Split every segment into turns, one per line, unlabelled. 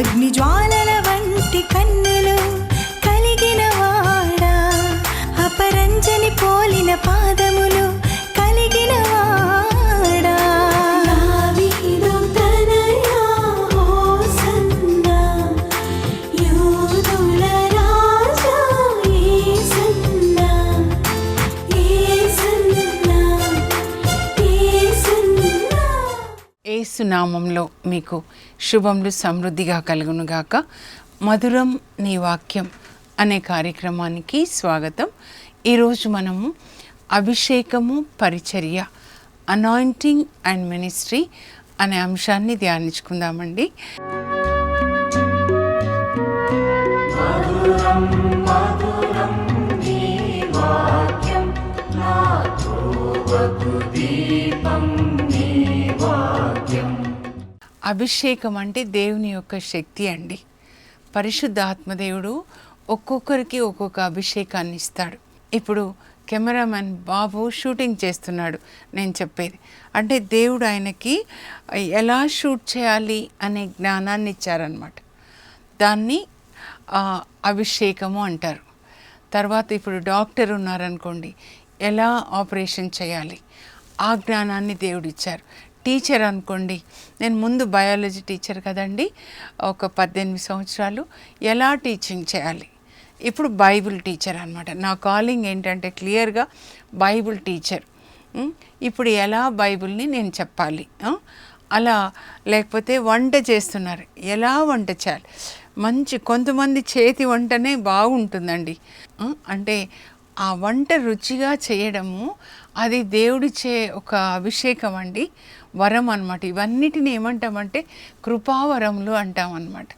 అగ్ని
నామంలో మీకు శుభములు సమృద్ధిగా కలుగునుగాక. మధురం నీ వాక్యం అనే కార్యక్రమానికి స్వాగతం. ఈరోజు మనము అభిషేకము పరిచర్య అనాయింటింగ్ అండ్ మినిస్ట్రీ అనే అంశాన్ని ధ్యానించుకుందామండి. అభిషేకం అంటే దేవుని యొక్క శక్తి అండి. పరిశుద్ధాత్మదేవుడు ఒక్కొక్కరికి ఒక్కొక్క అభిషేకాన్ని ఇస్తాడు. ఇప్పుడు కెమెరామెన్ బాబు షూటింగ్ చేస్తున్నాడు నేను చెప్పేది. అంటే దేవుడు ఆయనకి ఎలా షూట్ చేయాలి అనే జ్ఞానాన్ని ఇచ్చారనమాట దాన్ని అభిషేకము అంటారు. తర్వాత ఇప్పుడు డాక్టర్ ఉన్నారనుకోండి ఎలా ఆపరేషన్ చేయాలి? ఆ జ్ఞానాన్ని దేవుడు ఇచ్చారు. టీచర్ అనుకోండి. నేను ముందు బయాలజీ టీచర్ కదండి. ఒక పద్దెనిమిది సంవత్సరాలు ఎలా టీచింగ్ చేయాలి? ఇప్పుడు బైబిల్ టీచర్ అనమాట నా కాలింగ్ ఏంటంటే క్లియర్గా బైబిల్ టీచర్. ఇప్పుడు ఎలా బైబిల్ని నేను చెప్పాలి? అలా లేకపోతే వంట చేస్తున్నారు. ఎలా వంట చేయాలి? మంచి కొంతమంది చేతి వంటనే బాగుంటుందండి. అంటే ఆ వంట రుచిగా చేయడము అది దేవుడిచ్చే ఒక అభిషేకం అండి. వరం అనమాట ఇవన్నిటిని ఏమంటామంటే కృపావరములు అంటాం అన్నమాట.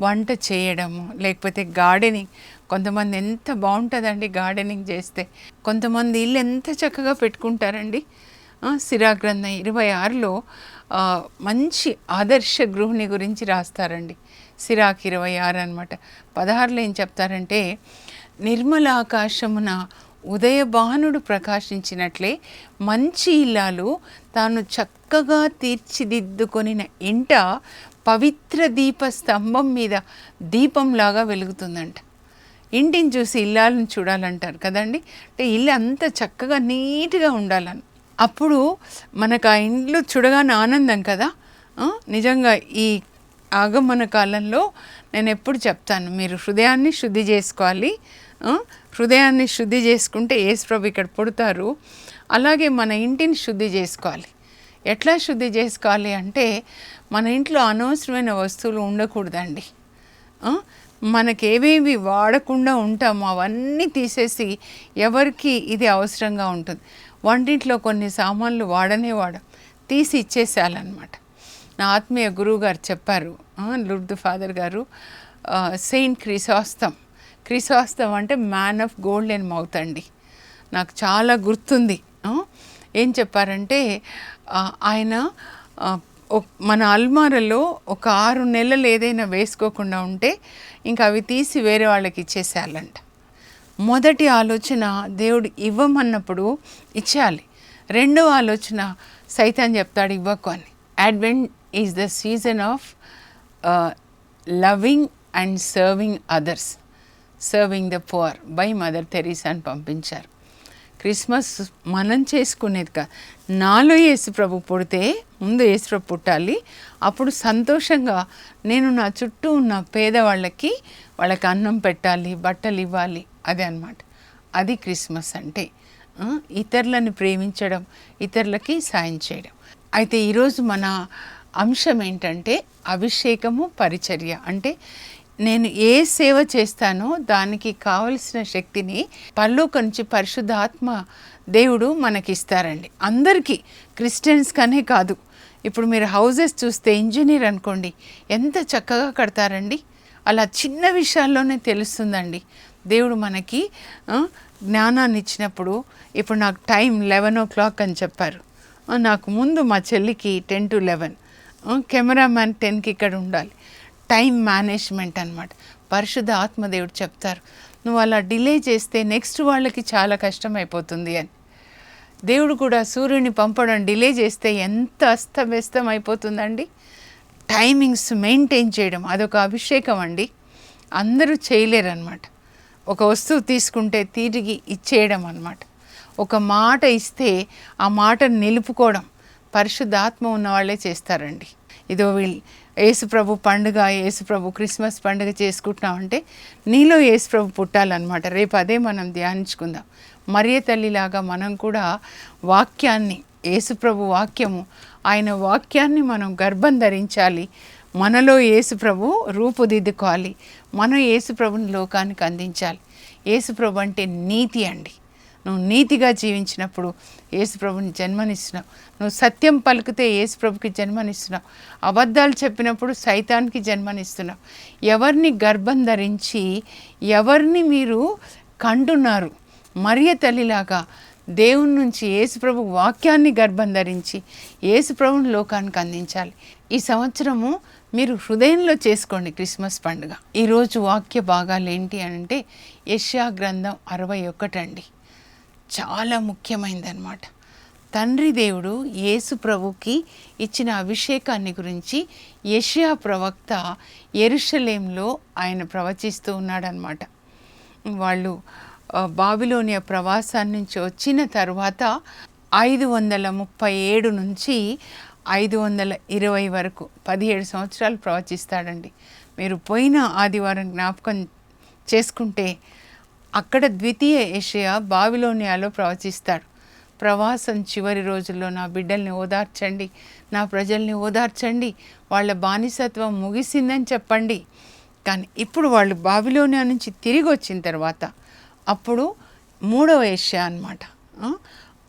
వంట చేయడము లేకపోతే గార్డెనింగ్. కొంతమంది ఎంత బాగుంటుందండి గార్డెనింగ్ చేస్తే. కొంతమంది ఇల్లు ఎంత చక్కగా పెట్టుకుంటారండి. సిరాగ్రంథం సిరా గ్రంథం ఇరవై ఆరులో మంచి ఆదర్శ గృహిణి గురించి రాస్తారండి. సిరాక్ ఇరవై ఆరు అనమాట పదహారులో ఏం చెప్తారంటే నిర్మల ఆకాశమున ఉదయభానుడు ప్రకాశించినట్లే మంచి ఇల్లాలు తాను చక్కగా తీర్చిదిద్దుకొనిన ఇంట పవిత్ర దీప స్తంభం మీద దీపంలాగా వెలుగుతుందంట. ఇంటిని చూసి ఇల్లాలను చూడాలంటారు కదండి. అంటే ఇల్లు అంత చక్కగా నీట్గా ఉండాలని. అప్పుడు మనకు ఆ ఇండ్లు చూడగానే ఆనందం కదా. నిజంగా ఈ ఆగమన కాలంలో నేను ఎప్పుడు చెప్తాను. మీరు హృదయాన్ని శుద్ధి చేసుకోవాలి. హృదయాన్ని శుద్ధి చేసుకుంటే యేసుప్రభు ఇక్కడ పుడతారు. అలాగే మన ఇంటిని శుద్ధి చేసుకోవాలి. ఎట్లా శుద్ధి చేసుకోవాలి అంటే మన ఇంట్లో అనవసరమైన వస్తువులు ఉండకూడదండి. మనకి మనకేవేవి వాడకుండా ఉంటామో అవన్నీ తీసేసి ఎవరికి ఇది అవసరంగా ఉంటుంది. వంటింట్లో కొన్ని సామాన్లు వాడనే వాడం తీసి ఇచ్చేసేయాలన్నమాట. నా ఆత్మీయ గురువు గారు చెప్పారు లుర్దు ఫాదర్ గారు సెయింట్ క్రిసాస్తం. క్రిసాస్తం అంటే man of gold and mouth అండి. నాకు చాలా గుర్తుంది. ఏం చెప్పారంటే ఆయన మన అల్మారలో ఒక ఆరు నెలలు ఏదైనా వేసుకోకుండా ఉంటే ఇంకా అవి తీసి వేరే వాళ్ళకి ఇచ్చేసేయాలంట మొదటి ఆలోచన దేవుడు ఇవ్వమన్నప్పుడు ఇచ్చేయాలి. రెండవ ఆలోచన సైతాన్ చెప్తాడు ఇవ్వకు అని. Advent is the season of loving and serving others serving the poor by Mother Teresa అని పంపించారు. క్రిస్మస్ మనం చేసుకునేది కా నాలో యేసు ప్రభు పుడితే ముందు యేసుప్రభు పుట్టాలి. అప్పుడు సంతోషంగా నేను నా చుట్టూ ఉన్న పేదవాళ్ళకి వాళ్ళకి అన్నం పెట్టాలి బట్టలు ఇవ్వాలి అదే అన్నమాట. అది క్రిస్మస్ అంటే. ఇతరులను ప్రేమించడం ఇతరులకి సాయం చేయడం. అయితే ఈరోజు మన అంశం ఏంటంటే అభిషేకము పరిచర్య. అంటే నేను ఏ సేవ చేస్తానో దానికి కావలసిన శక్తిని పల్లోక నుంచి పరిశుద్ధాత్మ దేవుడు మనకిస్తారండి. అందరికీ క్రిస్టియన్స్ కనే కాదు. ఇప్పుడు మీరు హౌజెస్ చూస్తే ఇంజనీర్ అనుకోండి ఎంత చక్కగా కడతారండి? అలా చిన్న విషయాల్లోనే తెలుస్తుందండి. దేవుడు మనకి జ్ఞానాన్ని ఇచ్చినప్పుడు ఇప్పుడు నాకు టైం లెవెన్ ఓ క్లాక్ అని చెప్పారు. నాకు ముందు మా చెల్లికి టెన్ టు లెవెన్. కెమెరామ్యాన్ టెన్కి ఇక్కడ ఉండాలి. టైం మేనేజ్మెంట్ అనమాట పరిశుద్ధ ఆత్మదేవుడు చెప్తారు నువ్వు అలా డిలే చేస్తే నెక్స్ట్ వాళ్ళకి చాలా కష్టం అయిపోతుంది అని. దేవుడు కూడా సూర్యుని పంపడం డిలే చేస్తే ఎంత అస్తవ్యస్తం అయిపోతుందండి? టైమింగ్స్ మెయింటైన్ చేయడం అదొక అభిషేకం అండి. అందరూ చేయలేరన్నమాట. ఒక వస్తువు తీసుకుంటే తిరిగి ఇచ్చేయడం అనమాట ఒక మాట ఇస్తే ఆ మాటను నిలుపుకోవడం పరిశుద్ధాత్మ ఉన్న వాళ్ళే చేస్తారండి. ఇదో వీళ్ళు యేసుప్రభు పండుగ యేసుప్రభు క్రిస్మస్ పండుగ చేసుకుంటున్నామంటే నీలో యేసుప్రభు పుట్టాలన్నమాట. రేపు అదే మనం ధ్యానించుకుందాం. మరియ తల్లిలాగా మనం కూడా వాక్యాన్ని యేసుప్రభు వాక్యము ఆయన వాక్యాన్ని మనం గర్భం ధరించాలి. మనలో యేసుప్రభు రూపుదిద్దుకోవాలి. మనం యేసుప్రభుని లోకానికి అందించాలి. యేసుప్రభు అంటే నీతి అండి. నువ్వు నీతిగా జీవించినప్పుడు యేసుప్రభుని జన్మనిస్తున్నావు. నువ్వు సత్యం పలికితే యేసుప్రభుకి జన్మనిస్తున్నావు. అబద్ధాలు చెప్పినప్పుడు సైతానికి జన్మనిస్తున్నావు. ఎవరిని గర్భం ధరించి ఎవరిని మీరు కంటున్నారు మరియ తల్లిలాగా దేవుని నుంచి యేసుప్రభు వాక్యాన్ని గర్భం ధరించి యేసుప్రభుని లోకానికి అందించాలి. ఈ సంవత్సరము మీరు హృదయంలో చేసుకోండి క్రిస్మస్ పండుగ. ఈరోజు వాక్య భాగాలు ఏంటి అంటే యష్యా గ్రంథం అరవై ఒకటండి చాలా ముఖ్యమైనదన్నమాట తండ్రి దేవుడు యేసు ప్రభుకి ఇచ్చిన అభిషేకాన్ని గురించి యషియా ప్రవక్త ఎరుషలేంలో ఆయన ప్రవచిస్తూ ఉన్నాడనమాట వాళ్ళు బాబిలోనియా ప్రవాసాన్ని నుంచి వచ్చిన తర్వాత ఐదు వందల ముప్పై ఏడు నుంచి ఐదు వందల ఇరవై వరకు పదిహేడు సంవత్సరాలు ప్రవచిస్తాడండి. మీరు పోయిన ఆదివారం జ్ఞాపకం చేసుకుంటే అక్కడ ద్వితీయ ఏషియా బావిలోనియాలో ప్రవచిస్తాడు. ప్రవాసం చివరి రోజుల్లో నా బిడ్డల్ని ఓదార్చండి. నా ప్రజల్ని ఓదార్చండి. వాళ్ళ బానిసత్వం ముగిసిందని చెప్పండి. కానీ ఇప్పుడు వాళ్ళు బావిలోనియా నుంచి తిరిగి వచ్చిన తర్వాత అప్పుడు మూడవ ఏషియా అనమాట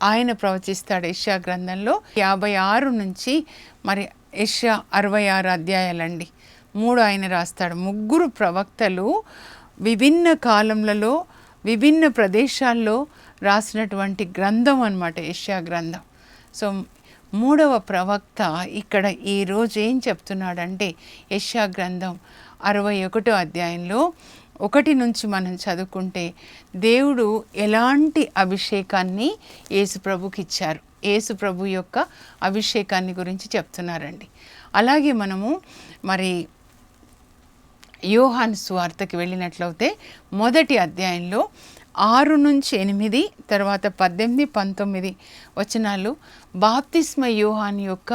ఆయన ప్రవచిస్తాడు ఏషియా గ్రంథంలో యాభై ఆరు నుంచి మరి ఏషియా అరవై ఆరు అధ్యాయాలండి. మూడు ఆయన రాస్తాడు. ముగ్గురు ప్రవక్తలు విభిన్న కాలంలో విభిన్న ప్రదేశాల్లో రాసినటువంటి గ్రంథం అన్నమాట ఏషియా గ్రంథం. సో మూడవ ప్రవక్త ఇక్కడ ఈరోజు ఏం చెప్తున్నాడంటే యష్యా గ్రంథం అరవై ఒకటో అధ్యాయంలో ఒకటి నుంచి మనం చదువుకుంటే దేవుడు ఎలాంటి అభిషేకాన్ని యేసుప్రభుకి ఇచ్చారు? యేసుప్రభు యొక్క అభిషేకాన్ని గురించి చెప్తున్నారండి. అలాగే మనము మరి యోహాన్ సువార్తకి వెళ్ళినట్లయితే మొదటి అధ్యాయంలో ఆరు నుంచి ఎనిమిది తర్వాత పద్దెనిమిది పంతొమ్మిది వచనాలు బాప్తిస్మ యోహాన్ యొక్క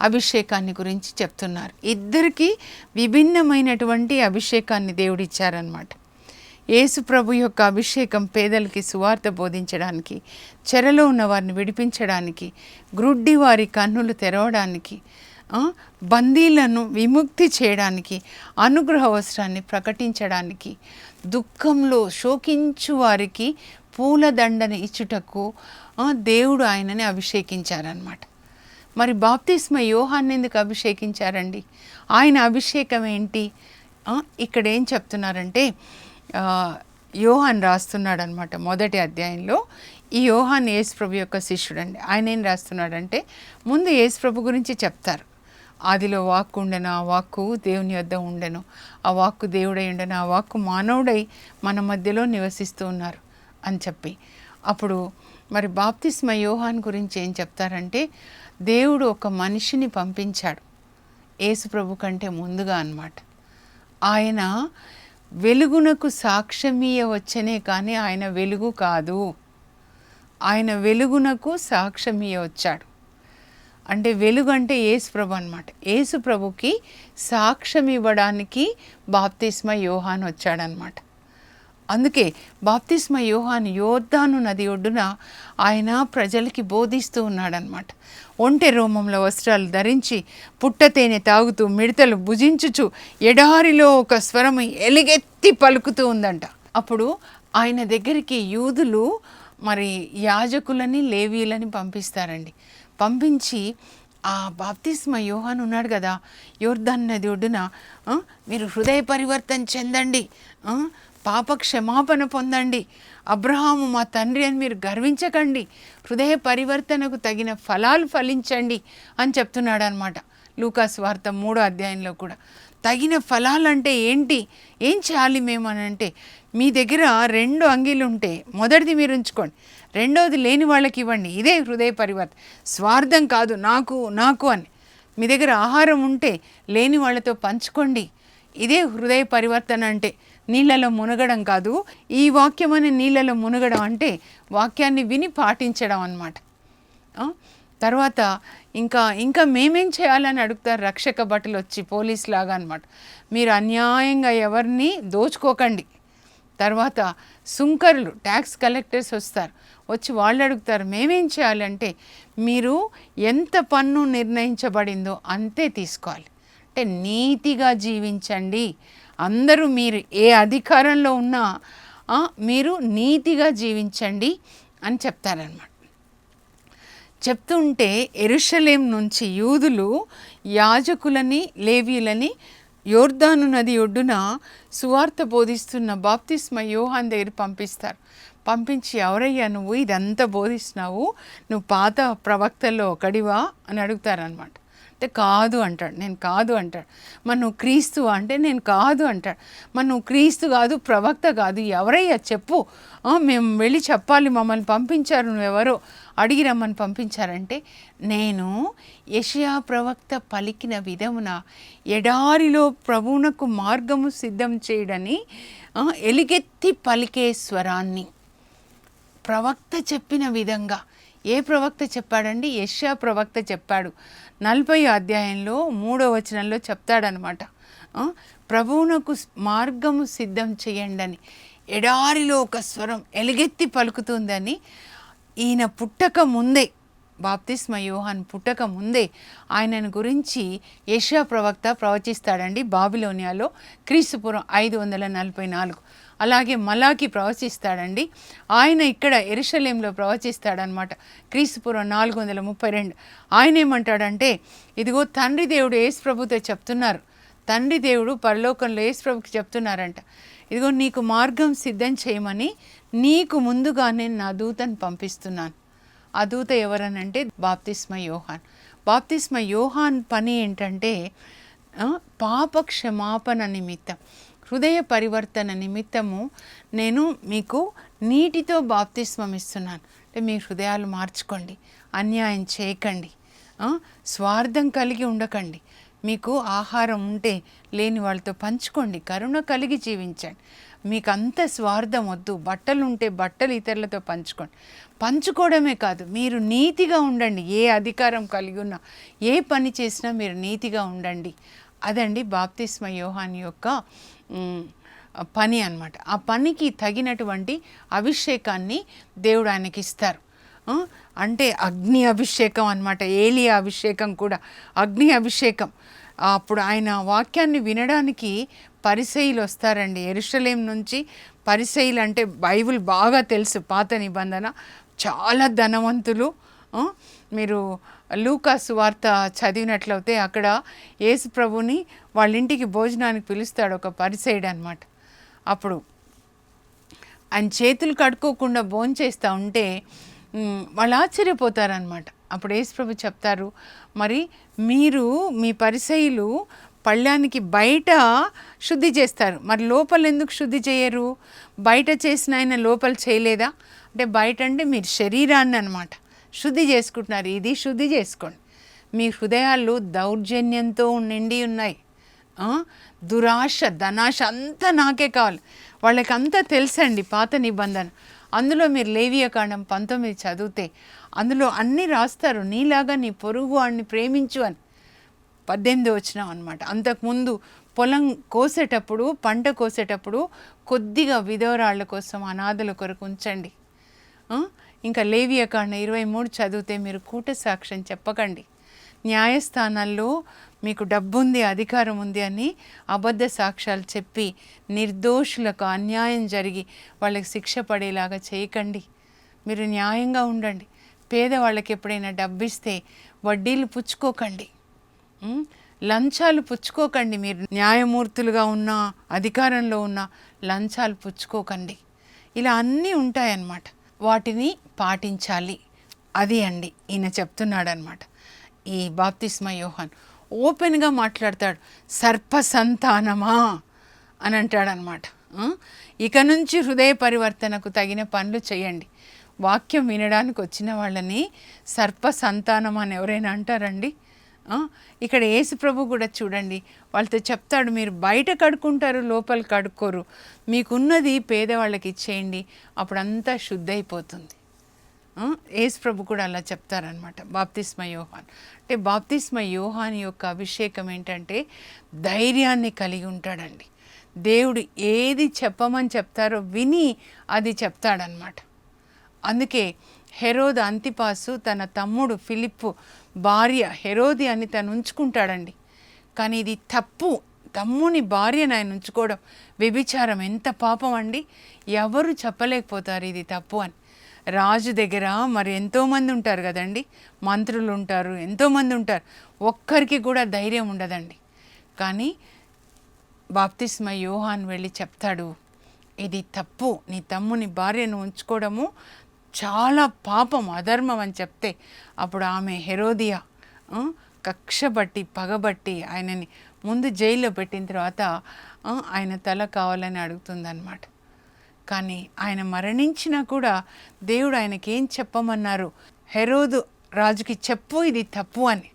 అభిషేకాన్ని గురించి చెప్తున్నారు. ఇద్దరికి విభిన్నమైనటువంటి అభిషేకాన్ని దేవుడిచ్చారనమాట యేసు ప్రభు యొక్క అభిషేకం పేదలకి సువార్త బోధించడానికి చెరలో ఉన్న వారిని విడిపించడానికి గ్రుడ్డి వారి కన్నులు తెరవడానికి బందీలను విముక్తి చేయడానికి అనుగ్రహ అవసరాన్ని ప్రకటించడానికి దుఃఖంలో శోకించు వారికి పూలదండని ఇచ్చుటకు దేవుడు ఆయనని అభిషేకించారనమాట మరి బాప్తిస్మ యోహాన్ని ఎందుకు అభిషేకించారండి? ఆయన అభిషేకం ఏంటి? ఇక్కడ ఏం చెప్తున్నారంటే యోహాన్ రాస్తున్నాడు అనమాట మొదటి అధ్యాయంలో. ఈ యోహాన్ యేసుప్రభు యొక్క శిష్యుడండి. ఆయన ఏం రాస్తున్నాడంటే ముందు యేసుప్రభు గురించి చెప్తారు. ఆదిలో వాక్కు ఉండెను ఆ వాక్కు దేవుని వద్ద ఉండెను. ఆ వాక్కు దేవుడై ఉండెను ఆ వాక్కు మానవుడై మన మధ్యలో నివసిస్తూ ఉన్నారు అని చెప్పి. అప్పుడు మరి బాప్తిస్మ యోహాన్ గురించి ఏం చెప్తారంటే దేవుడు ఒక మనిషిని పంపించాడు ఏసుప్రభు కంటే ముందుగా అన్నమాట. ఆయన వెలుగునకు సాక్ష్యమీయ వచ్చనే కానీ ఆయన వెలుగు కాదు. ఆయన వెలుగునకు సాక్ష్యమీయ వచ్చాడు. అంటే వెలుగు అంటే యేసుప్రభు అనమాట యేసుప్రభుకి సాక్ష్యం ఇవ్వడానికి బాప్తిస్మ యోహాన్ వచ్చాడనమాట అందుకే బాప్తిస్మ యోహాన్ యోద్ధాను నది ఒడ్డున ఆయన ప్రజలకి బోధిస్తూ ఉన్నాడనమాట ఒంటె రోమంలో వస్త్రాలు ధరించి పుట్ట తేనె తాగుతూ మిడతలు భుజించుచు ఎడారిలో ఒక స్వరం ఎలుగెత్తి పలుకుతూ ఉందంట. అప్పుడు ఆయన దగ్గరికి యూదులు మరి యాజకులని లేవీలని పంపిస్తారండి. పంపించి ఆ బాప్తిస్మ యోహాన్ ఉన్నాడు కదా యోర్ధన్ నది ఒడ్డున మీరు హృదయ పరివర్తన చెందండి పాప క్షమాపణ పొందండి అబ్రహాము మా తండ్రి అని మీరు గర్వించకండి హృదయ పరివర్తనకు తగిన ఫలాలు ఫలించండి అని చెప్తున్నాడు అనమాట లూకాస్ వార్త మూడో అధ్యాయంలో కూడా. తగిన ఫలాలంటే ఏంటి? ఏం చేయాలి మేము అని అంటే మీ దగ్గర రెండు అంగీలు ఉంటే మొదటిది మీరు ఉంచుకోండి. రెండోది లేని వాళ్ళకి ఇవ్వండి. ఇదే హృదయ పరివర్తన. స్వార్థం కాదు నాకు నాకు అని. మీ దగ్గర ఆహారం ఉంటే లేని వాళ్ళతో పంచుకోండి. ఇదే హృదయ పరివర్తన అంటే నీళ్ళలో మునగడం కాదు ఈ వాక్యం అనే నీళ్ళలో మునగడం అంటే వాక్యాన్ని విని పాటించడం అన్నమాట. తర్వాత ఇంకా ఇంకా మేమేం చేయాలని అడుగుతారు? రక్షక బట్టలు వచ్చి పోలీస్ లాగా అనమాట మీరు అన్యాయంగా ఎవరిని దోచుకోకండి. తర్వాత సుంకర్లు ట్యాక్స్ కలెక్టర్స్ వస్తారు. వచ్చి వాళ్ళు అడుగుతారు మేమేం చేయాలంటే మీరు ఎంత పన్ను నిర్ణయించబడిందో అంతే తీసుకోవాలి. అంటే నీతిగా జీవించండి. అందరూ మీరు ఏ అధికారంలో ఉన్నా మీరు నీతిగా జీవించండి అని చెప్తారనమాట చెప్తుంటే ఎరుషలేం నుంచి యూదులు యాజకులని లేవీలని యోర్దాను నది ఒడ్డున సువార్త బోధిస్తున్న బాప్తిస్మ యోహాన్ దగ్గర పంపిస్తారు. పంపించి ఎవరయ్యా నువ్వు ఇదంతా బోధిస్తున్నావు. నువ్వు పాత ప్రవక్తల్లో ఒకడివా? అని అడుగుతారనమాట. అంటే కాదు అంటాడు. నేను కాదు అంటాడు. మరి నువ్వు క్రీస్తు అంటే నేను కాదు అంటాడు. మరి నువ్వు క్రీస్తు కాదు ప్రవక్త కాదు. ఎవరయ్యా? చెప్పు. మేము వెళ్ళి చెప్పాలి. మమ్మల్ని పంపించారు. నువ్వెవరో అడిగి రమ్మని పంపించారంటే నేను యషయా ప్రవక్త పలికిన విధమున ఎడారిలో ప్రభువునకు మార్గము సిద్ధం చేయడని ఎలిగెత్తి ఎలుగెత్తి పలికే స్వరాన్ని ప్రవక్త చెప్పిన విధంగా. ఏ ప్రవక్త చెప్పాడండి? యష్యా ప్రవక్త చెప్పాడు. నలభై అధ్యాయంలో మూడో వచనంలో చెప్తాడనమాట. ప్రభువునకు మార్గము సిద్ధం చేయండి అని ఎడారిలో ఒక స్వరం ఎలుగెత్తి పలుకుతుందని ఈయన పుట్టక ముందే బాప్తిస్మ యోహాన్ పుట్టక ముందే ఆయనను గురించి యెషయా ప్రవక్త ప్రవచిస్తాడండి. బాబిలోనియాలో క్రీస్తుపురం ఐదు వందల నలభై నాలుగు. అలాగే మలాకి ప్రవచిస్తాడండి. ఆయన ఇక్కడ ఎరుషలేంలో ప్రవచిస్తాడనమాట. క్రీస్తుపూర్వం నాలుగు వందల ముప్పై రెండు. ఆయన ఏమంటాడంటే ఇదిగో తండ్రి దేవుడు యేసు ప్రభుతో చెప్తున్నారు. తండ్రి దేవుడు పరలోకంలో యేసు ప్రభుకి చెప్తున్నారంట. ఇదిగో నీకు మార్గం సిద్ధం చేయమని నీకు ముందుగానే నా దూతను పంపిస్తున్నాను. ఆ దూత ఎవరనంటే బాప్తిస్మ యోహాన్. బాప్తిస్మ యోహాన్ పని ఏంటంటే పాప క్షమాపణ నిమిత్తం. హృదయ పరివర్తన నిమిత్తము నేను మీకు నీటితో బాప్తిస్మం ఇస్తున్నాను. అంటే మీ హృదయాలు మార్చుకోండి అన్యాయం చేయకండి స్వార్థం కలిగి ఉండకండి. మీకు ఆహారం ఉంటే లేని వాళ్ళతో పంచుకోండి కరుణ కలిగి జీవించండి. మీకు అంత స్వార్థం వద్దు బట్టలు ఉంటే బట్టలు ఇతరులతో పంచుకోండి. పంచుకోవడమే కాదు మీరు నీతిగా ఉండండి ఏ అధికారం కలిగి ఉన్నా ఏ పని చేసినా మీరు నీతిగా ఉండండి. అదండి బాప్తిస్మ యోహాన్ యొక్క పని అనమాట ఆ పనికి తగినటువంటి అభిషేకాన్ని దేవుడు ఆయనకి ఇస్తారు. అంటే అగ్ని అభిషేకం అన్నమాట. ఏలియా అభిషేకం కూడా. అగ్ని అభిషేకం. అప్పుడు ఆయన వాక్యాన్ని వినడానికి పరిసయులు వస్తారండి. ఎరుషలేం నుంచి పరిసయులు అంటే బైబిల్ బాగా తెలుసు. పాత నిబంధన. చాలా ధనవంతులు. మీరు లూకాసు వార్త చదివినట్లయితే అక్కడ యేసు ప్రభుని వాళ్ళ ఇంటికి భోజనానికి పిలుస్తాడు ఒక పరిసైడ్ అనమాట అప్పుడు ఆయన చేతులు కడుక్కోకుండా భోంచేస్తూ ఉంటే వాళ్ళు ఆశ్చర్యపోతారనమాట అప్పుడు యేసుప్రభు చెప్తారు మరి మీరు మీ పరిసయులు పళ్ళానికి బయట శుద్ధి చేస్తారు. మరి లోపల ఎందుకు శుద్ధి చేయరు? బయట చేసిన ఆయన లోపల చేయలేదా? అంటే బయట అంటే మీరు శరీరాన్ని అనమాట శుద్ధి చేసుకుంటున్నారు. ఇది శుద్ధి చేసుకోండి. మీ హృదయాలు దౌర్జన్యంతో నిండి ఉన్నాయి. దురాశ ధనాశ అంతా నాకే కావాలి. వాళ్ళకి అంతా తెలుసండి పాత నిబంధన. అందులో మీరు లేవియ కాండం పంతొమ్మిది చదివితే అందులో అన్నీ రాస్తారు. నీలాగా నీ పొరుగు వాడిని ప్రేమించు అని. పద్దెనిమిది వచ్చినాం అనమాట అంతకుముందు పొలం కోసేటప్పుడు పంట కోసేటప్పుడు కొద్దిగా విధవరాళ్ళ కోసం అనాథల కొరకు ఉంచండి. ఇంకా లేవియకాండ ఇరవై మూడు చదివితే మీరు కూట సాక్ష్యం చెప్పకండి. న్యాయస్థానాల్లో మీకు డబ్బుంది అధికారం ఉంది అని అబద్ధ సాక్ష్యాలు చెప్పి నిర్దోషులకు అన్యాయం జరిగి వాళ్ళకి శిక్ష పడేలాగా చేయకండి. మీరు న్యాయంగా ఉండండి. పేదవాళ్ళకి ఎప్పుడైనా డబ్బు ఇస్తే వడ్డీలు పుచ్చుకోకండి. లంచాలు పుచ్చుకోకండి మీరు. న్యాయమూర్తులుగా ఉన్న అధికారంలో ఉన్న లంచాలు పుచ్చుకోకండి. ఇలా అన్నీ ఉంటాయన్నమాట. వాటిని పాటించాలి. అది అండి ఈయన చెప్తున్నాడనమాట ఈ బాప్తిస్మ యోహాన్ ఓపెన్గా మాట్లాడతాడు సర్ప సంతానమా అని అంటాడనమాట ఇక నుంచి హృదయ పరివర్తనకు తగిన పనులు చేయండి. వాక్యం వినడానికి వచ్చిన వాళ్ళని సర్ప సంతానం అని ఎవరైనా అంటారండి? ఇక్కడ యేసు ప్రభు కూడా చూడండి వాళ్ళతో చెప్తాడు మీరు బయట కడుక్కుంటారు లోపల కడుక్కోరు. మీకున్నది పేదవాళ్ళకి ఇచ్చేయండి అప్పుడంతా అంతా శుద్ధ అయిపోతుంది ప్రభు కూడా అలా చెప్తారనమాట బాప్తిస్మ యోహాన్. అంటే బాప్తిస్మ యోహాన్ యొక్క అభిషేకం ఏంటంటే ధైర్యాన్ని కలిగి ఉంటాడండి. దేవుడు ఏది చెప్పమని చెప్తారో విని అది చెప్తాడనమాట అందుకే హెరోద్ అంతిపాసు తన తమ్ముడు ఫిలిప్పు భార్య హెరోది అని తను ఉంచుకుంటాడండి. కానీ ఇది తప్పు. తమ్ముని భార్యను ఆయన ఉంచుకోవడం వ్యభిచారం. ఎంత పాపం అండి. ఎవరు చెప్పలేకపోతారు ఇది తప్పు అని. రాజు దగ్గర మరి ఎంతోమంది ఉంటారు కదండి. మంత్రులు ఉంటారు ఎంతోమంది ఉంటారు. ఒక్కరికి కూడా ధైర్యం ఉండదండి. కానీ బాప్తిస్మ యోహాన్ వెళ్ళి చెప్తాడు ఇది తప్పు. నీ తమ్ముని భార్యను ఉంచుకోవడము చాలా పాపం అధర్మం అని చెప్తే అప్పుడు ఆమె హెరోదియా కక్షబట్టి పగబట్టి ఆయనని ముందు జైల్లో పెట్టిన తర్వాత ఆయన తల కావాలని అడుగుతుందన్నమాట. కానీ ఆయన మరణించినా కూడా దేవుడు ఆయనకి ఏం చెప్పమన్నారు? హెరోదు రాజుకి చెప్పు ఇది తప్పు అని.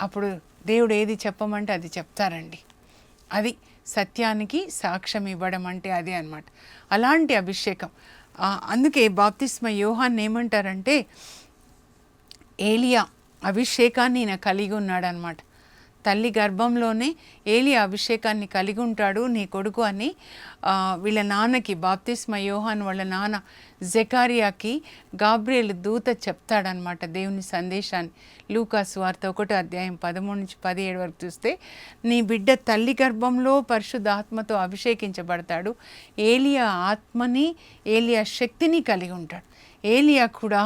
అప్పుడు దేవుడు ఏది చెప్పమంటే అది చెప్తారండి. అది సత్యానికి సాక్ష్యం ఇవ్వడం అంటే అదే అన్నమాట. అలాంటి అభిషేకం. అందుకే బాప్తిస్మ యోహాన్ ఏమంటారంటే ఏలియా అభిషేకాన్ని ఈయన కలిగి ఉన్నాడనమాట. తల్లి గర్భంలోనే ఏలియా అభిషేకాన్ని కలిగి ఉంటాడు నీ కొడుకు అని వీళ్ళ నాన్నకి బాప్తిస్మ యోహాన్ వాళ్ళ నాన్న జెకారియాకి గాబ్రియల్ దూత చెప్తాడనమాట దేవుని సందేశాన్ని. లూకాస్ వార్త ఒకటో అధ్యాయం పదమూడు నుంచి పదిహేడు వరకు చూస్తే నీ బిడ్డ తల్లి గర్భంలో పరిశుద్ధాత్మతో అభిషేకించబడతాడు. ఏలియా ఆత్మని ఏలియా శక్తిని కలిగి ఉంటాడు. ఏలియా కూడా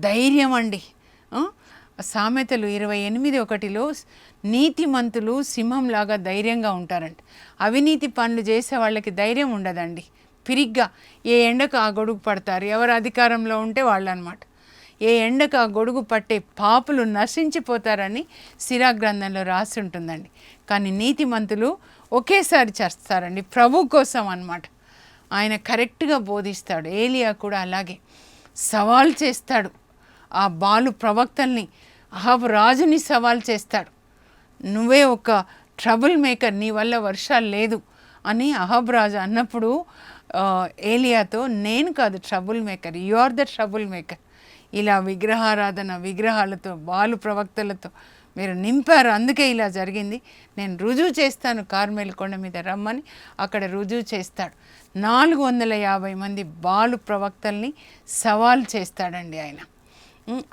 ధైర్యం అండి. సామెతలు ఇరవై ఎనిమిది ఒకటిలో నీతిమంతులు సింహంలాగా ధైర్యంగా ఉంటారంట. అవినీతి పనులు చేసే వాళ్ళకి ధైర్యం ఉండదండి. పిరిగ్గా ఏ ఎండకు ఆ గొడుగు పడతారు? ఎవరు అధికారంలో ఉంటే వాళ్ళు అనమాట ఏ ఎండకు ఆ గొడుగు పట్టే పాపులు నశించిపోతారని సిరా గ్రంథంలో రాసి ఉంటుందండి కానీ నీతిమంతులు ఒకేసారి చేస్తారండి. ప్రభు కోసం అన్నమాట. ఆయన కరెక్ట్గా బోధిస్తాడు. ఏలియా కూడా అలాగే సవాల్ చేస్తాడు. ఆ బాలు ప్రవక్తల్ని అహబ్ రాజుని సవాల్ చేస్తాడు. నువ్వే ఒక ట్రబుల్ మేకర్ నీ వల్ల వర్షాలు లేదు అని అహబ్రాజు అన్నప్పుడు ఏలియాతో నేను కాదు trouble maker you are the trouble maker ఇలా విగ్రహారాధన విగ్రహాలతో బాలు ప్రవక్తలతో మీరు నింపారు. అందుకే ఇలా జరిగింది. నేను రుజువు చేస్తాను కార్మేల్ కొండ మీద రమ్మని. అక్కడ రుజువు చేస్తాడు. నాలుగు వందల యాభై మంది బాలు ప్రవక్తల్ని సవాల్ చేస్తాడండి ఆయన.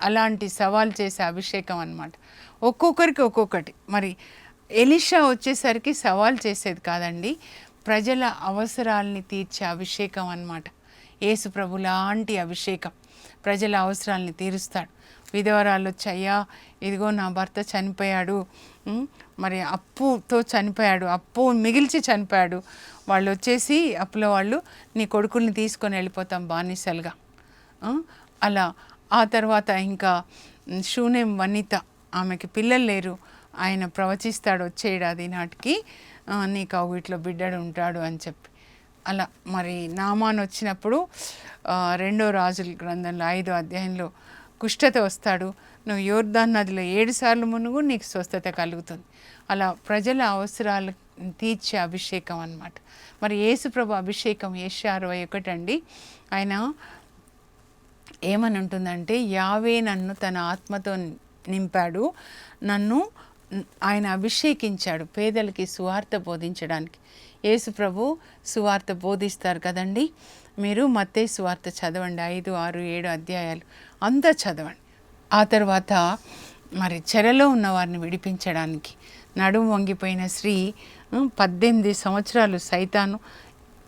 అలాంటి సవాల్ చేసే అభిషేకం అన్నమాట. ఒక్కొక్కరికి ఒక్కొక్కటి. మరి ఎలిషా వచ్చేసరికి సవాల్ చేసేది కాదండి. ప్రజల అవసరాల్ని తీర్చే అభిషేకం అన్నమాట. యేసు ప్రభు లాంటి అభిషేకం. ప్రజల అవసరాల్ని తీరుస్తాడు. విధవరాలు వచ్చయ్యా ఇదిగో నా భర్త చనిపోయాడు. మరి అప్పుతో చనిపోయాడు. అప్పు మిగిల్చి చనిపోయాడు. వాళ్ళు వచ్చేసి అప్పులో వాళ్ళు నీ కొడుకుల్ని తీసుకొని వెళ్ళిపోతాం బానిసలుగా. అలా. ఆ తర్వాత ఇంకా షూనేం వనిత ఆమెకి పిల్లలు లేరు. ఆయన ప్రవచిస్తాడు వచ్చేడాది నాటికి. నీకు ఆ వీటిలో బిడ్డడు ఉంటాడు అని చెప్పి. అలా మరి నామాన్ వచ్చినప్పుడు రెండో రాజుల గ్రంథంలో ఐదో అధ్యాయంలో కుష్ఠత వస్తాడు. నువ్వు యోర్దాన్ నదిలో ఏడు సార్లు మునుగు నీకు స్వస్థత కలుగుతుంది. అలా ప్రజల అవసరాలు తీర్చే అభిషేకం అన్నమాట. మరి యేసుప్రభు అభిషేకం ఏషియా అరవై ఒకటి అండి. ఆయన ఏమని ఉంటుందంటే యావే నన్ను తన ఆత్మతో నింపాడు. నన్ను ఆయన అభిషేకించాడు పేదలకి సువార్త బోధించడానికి. యేసు ప్రభు సువార్త బోధిస్తారు కదండి. మీరు మత్తే సువార్త చదవండి. ఐదు ఆరు ఏడు అధ్యాయాలు. అంతా చదవండి. ఆ తర్వాత మరి చెరలో ఉన్న వారిని విడిపించడానికి నడుము వంగిపోయిన స్త్రీ పద్దెనిమిది సంవత్సరాలు సైతాను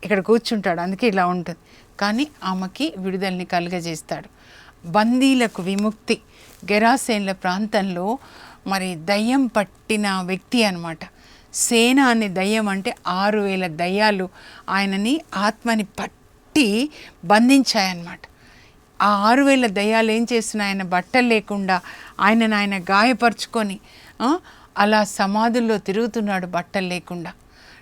ఇక్కడ కూర్చుంటాడు. అందుకే ఇలా ఉంటుంది. కానీ ఆమెకి విడుదలని కలుగజేస్తాడు. బందీలకు విముక్తి గెరాసేన్ల ప్రాంతంలో మరి దయ్యం పట్టిన వ్యక్తి అన్నమాట. సేన అనే దయ్యం అంటే ఆరు వేల దయ్యాలు ఆయనని ఆత్మని పట్టి బంధించాయన్నమాట. ఆ ఆరు వేల దయ్యాలు ఏం చేస్తున్నాయి ఆయన బట్టలు లేకుండా ఆయనను ఆయన గాయపరుచుకొని అలా సమాధుల్లో తిరుగుతున్నాడు బట్టలు లేకుండా.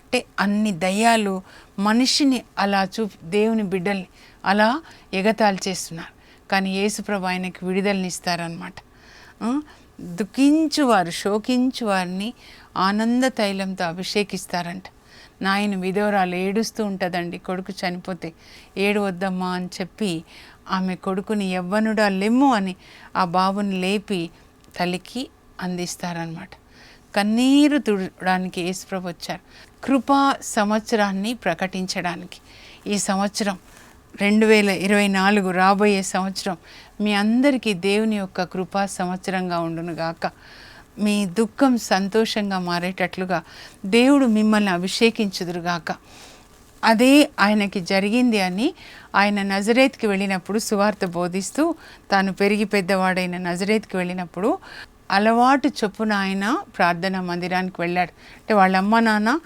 అంటే అన్ని దయ్యాలు మనిషిని అలా చూ దేవుని బిడ్డల్ని అలా ఎగతాళి చేస్తున్నారు. కానీ యేసుప్రభు ఆయనకి విడుదలనిస్తారనమాట దుఃఖించువారు శోకించువారిని ఆనంద తైలంతో అభిషేకిస్తారంట. నాయన విధవరాలు ఏడుస్తూ ఉంటుందండి కొడుకు చనిపోతే ఏడు వద్దమ్మా అని చెప్పి ఆమె కొడుకుని ఎవ్వనుడా లెమ్ము అని ఆ బాబుని లేపి తల్లికి అందిస్తారనమాట కన్నీరు తుడడానికి యేసుప్రభు వచ్చారు. కృపా సంవత్సరాన్ని ప్రకటించడానికి. ఈ సంవత్సరం రెండు వేల ఇరవై నాలుగు రాబోయే సంవత్సరం మీ అందరికీ దేవుని యొక్క కృపా సంవత్సరంగా ఉండునుగాక మీ దుఃఖం సంతోషంగా మారేటట్లుగా దేవుడు మిమ్మల్ని అభిషేకించుదురుగాక అదే ఆయనకి జరిగింది అని ఆయన నజరేత్కి వెళ్ళినప్పుడు సువార్త బోధిస్తూ తాను పెరిగి పెద్దవాడైన నజరేత్కి వెళ్ళినప్పుడు అలవాటు చొప్పున ఆయన ప్రార్థనా మందిరానికి వెళ్ళాడు. అంటే వాళ్ళ అమ్మ నాన్న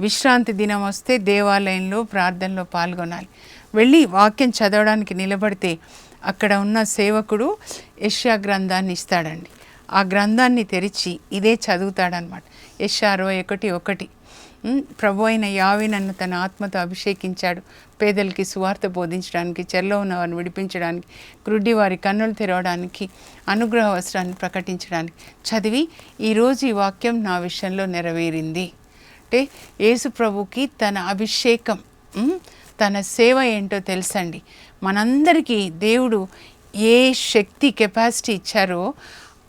విశ్రాంతి దినం వస్తే దేవాలయంలో ప్రార్థనలో పాల్గొనాలి. వెళ్ళి వాక్యం చదవడానికి నిలబడితే అక్కడ ఉన్న సేవకుడు యష్యా గ్రంథాన్ని ఇస్తాడండి. ఆ గ్రంథాన్ని తెరిచి ఇదే చదువుతాడనమాట యష్యా అరవై ఒకటి ఒకటి. ప్రభు అయిన యావి నన్ను తన ఆత్మతో అభిషేకించాడు. పేదలకి సువార్త బోధించడానికి చెల్లో ఉన్న వారిని విడిపించడానికి గ్రుడ్డి వారి కన్నులు తెరవడానికి అనుగ్రహ అవసరాన్ని ప్రకటించడానికి. చదివి ఈరోజు ఈ వాక్యం నా విషయంలో నెరవేరింది. అంటే యేసు ప్రభుకి తన అభిషేకం తన సేవ ఏంటో తెలుసండి. మనందరికీ దేవుడు ఏ శక్తి కెపాసిటీ ఇచ్చారో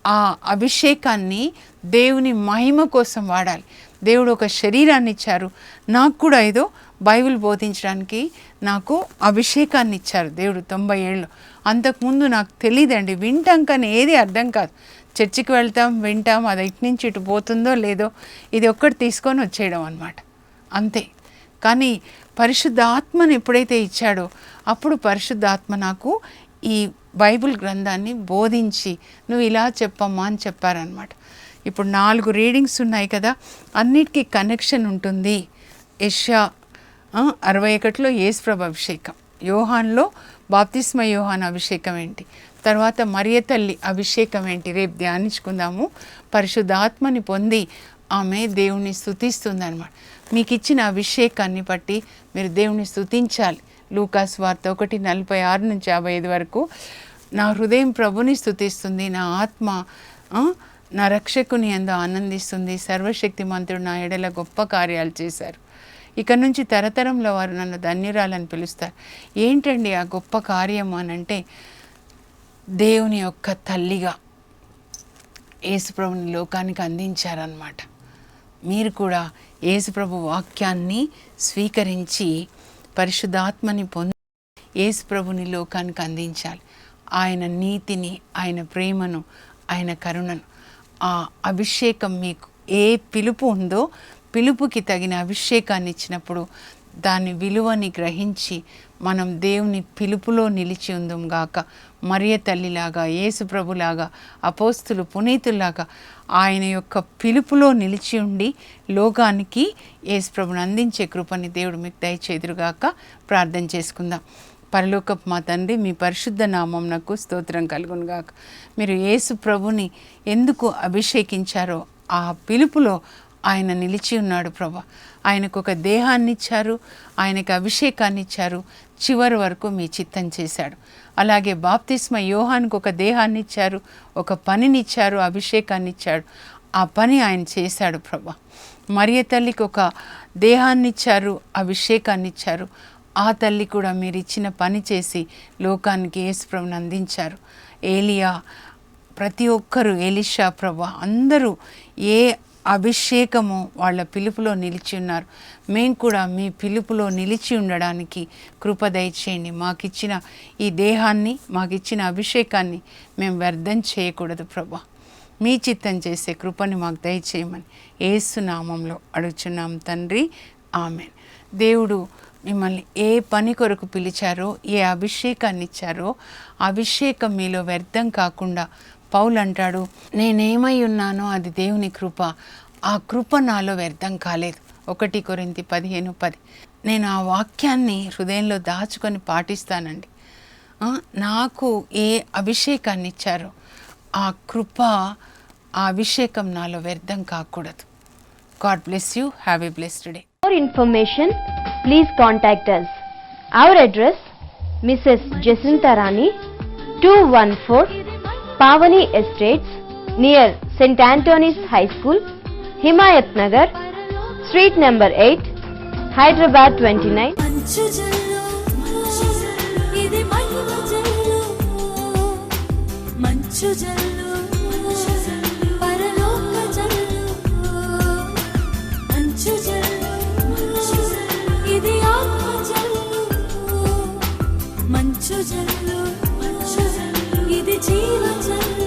ఆ అభిషేకాన్ని దేవుని మహిమ కోసం వాడాలి. దేవుడు ఒక శరీరాన్ని ఇచ్చారు. నాకు కూడా ఏదో బైబిల్ బోధించడానికి నాకు అభిషేకాన్ని ఇచ్చారు దేవుడు తొంభై ఏళ్ళు. అంతకుముందు నాకు తెలియదండి వింటాం కానీ ఏది అర్థం కాదు. చర్చికి వెళ్తాం వింటాం అది ఇటు నుంచి ఇటు పోతుందో లేదో ఇది ఒక్కటి తీసుకొని వచ్చేయడం అనమాట అంతే. కానీ పరిశుద్ధ ఆత్మను ఎప్పుడైతే ఇచ్చాడో అప్పుడు పరిశుద్ధాత్మ నాకు ఈ బైబిల్ గ్రంథాన్ని బోధించి నువ్వు ఇలా చెప్పమ్మా అని చెప్పారనమాట ఇప్పుడు నాలుగు రీడింగ్స్ ఉన్నాయి కదా అన్నిటికీ కనెక్షన్ ఉంటుంది. యష్యా అరవై ఒకటిలో యేసుప్రభ అభిషేకం యోహాన్లో బాప్తిస్మ యోహాన్ అభిషేకం ఏంటి తర్వాత మరియ తల్లి అభిషేకం ఏంటి రేపు ధ్యానించుకుందాము. పరిశుద్ధాత్మని పొంది ఆమె దేవుణ్ణి స్థుతిస్తుంది అనమాట మీకు ఇచ్చిన అభిషేకాన్ని బట్టి మీరు దేవుని స్థుతించాలి లూకాస్ వార్త ఒకటి నలభై ఆరు నుంచి యాభై ఐదు వరకు. నా హృదయం ప్రభుని స్థుతిస్తుంది నా ఆత్మ నా రక్షకుని ఎందు ఆనందిస్తుంది. సర్వశక్తి మంత్రుడు నా ఎడల గొప్ప కార్యాలు చేశారు. ఇక నుంచి తరతరంలో వారు నన్ను ధన్యురాలని పిలుస్తారు. ఏంటండి ఆ గొప్ప కార్యం అని అంటే దేవుని యొక్క తల్లిగా యేసుప్రభుని లోకానికి అందించారనమాట మీరు కూడా యేసుప్రభు వాక్యాన్ని స్వీకరించి పరిశుద్ధాత్మని పొంది యేసుప్రభుని లోకానికి అందించాలి. ఆయన నీతిని ఆయన ప్రేమను ఆయన కరుణను ఆ అభిషేకం మీకు ఏ పిలుపు ఉందో పిలుపుకి తగిన అభిషేకాన్ని ఇచ్చినప్పుడు దాని విలువని గ్రహించి మనం దేవుని పిలుపులో నిలిచి ఉందం గాక మరియ తల్లిలాగా యేసుప్రభులాగా అపోస్తులు పునీతుల్లాగా ఆయన యొక్క పిలుపులో నిలిచి ఉండి లోకానికి యేసుప్రభుని అందించే కృపని దేవుడు మీకు దయచేదురుగాక ప్రార్థన చేసుకుందాం. పరలోకపు మా తండ్రి మీ పరిశుద్ధ నామం నాకు స్తోత్రం కలుగునుగాక. మీరు యేసు ప్రభుని ఎందుకు అభిషేకించారో ఆ పిలుపులో ఆయన నిలిచి ఉన్నాడు ప్రభా. ఆయనకు ఒక దేహాన్ని ఇచ్చారు ఆయనకు అభిషేకాన్ని ఇచ్చారు చివరి వరకు మీ చిత్తం చేశాడు. అలాగే బాప్తిస్మ యోహానికి ఒక దేహాన్ని ఇచ్చారు ఒక పనిని ఇచ్చారు అభిషేకాన్ని ఇచ్చాడు. ఆ పని ఆయన చేశాడు ప్రభా. మరియ తల్లికి ఒక దేహాన్ని ఇచ్చారు అభిషేకాన్ని ఇచ్చారు. ఆ తల్లి కూడా మీరు ఇచ్చిన పని చేసి లోకానికి యేసుప్రభుని అందించారు. ఏలియా ప్రతి ఒక్కరు ఎలిషా ప్రభా అందరూ ఏ అభిషేకము వాళ్ళ పిలుపులో నిలిచి ఉన్నారు. మేము కూడా మీ పిలుపులో నిలిచి ఉండడానికి కృప దయచేయండి. మాకిచ్చిన ఈ దేహాన్ని మాకిచ్చిన అభిషేకాన్ని మేము వ్యర్థం చేయకూడదు ప్రభా. మీ చిత్తం చేసే కృపని మాకు దయచేయమని ఏసు నామంలో అడుగుచున్నాం తండ్రి. ఆమె దేవుడు మిమ్మల్ని ఏ పని కొరకు పిలిచారో ఏ అభిషేకాన్ని ఇచ్చారో అభిషేకం మీలో వ్యర్థం కాకుండా పౌలు అంటాడు నేనేమై ఉన్నానో అది దేవుని కృప. ఆ కృప నాలో వ్యర్థం కాలేదు. ఒకటి కొరింది పదిహేను పది. నేను ఆ వాక్యాన్ని హృదయంలో దాచుకొని పాటిస్తానండి. నాకు ఏ అభిషేకాన్ని ఇచ్చారో ఆ కృప ఆ అభిషేకం నాలో వ్యర్థం కాకూడదు. God bless you. Have a blessed day.
For information please contact us our address missus Mrs. Jacinta Rani, 214 Pavani estates near saint Antony's high school Himayat Nagar street
number eight Hyderabad twenty nine మంచు జల్లు जीवचल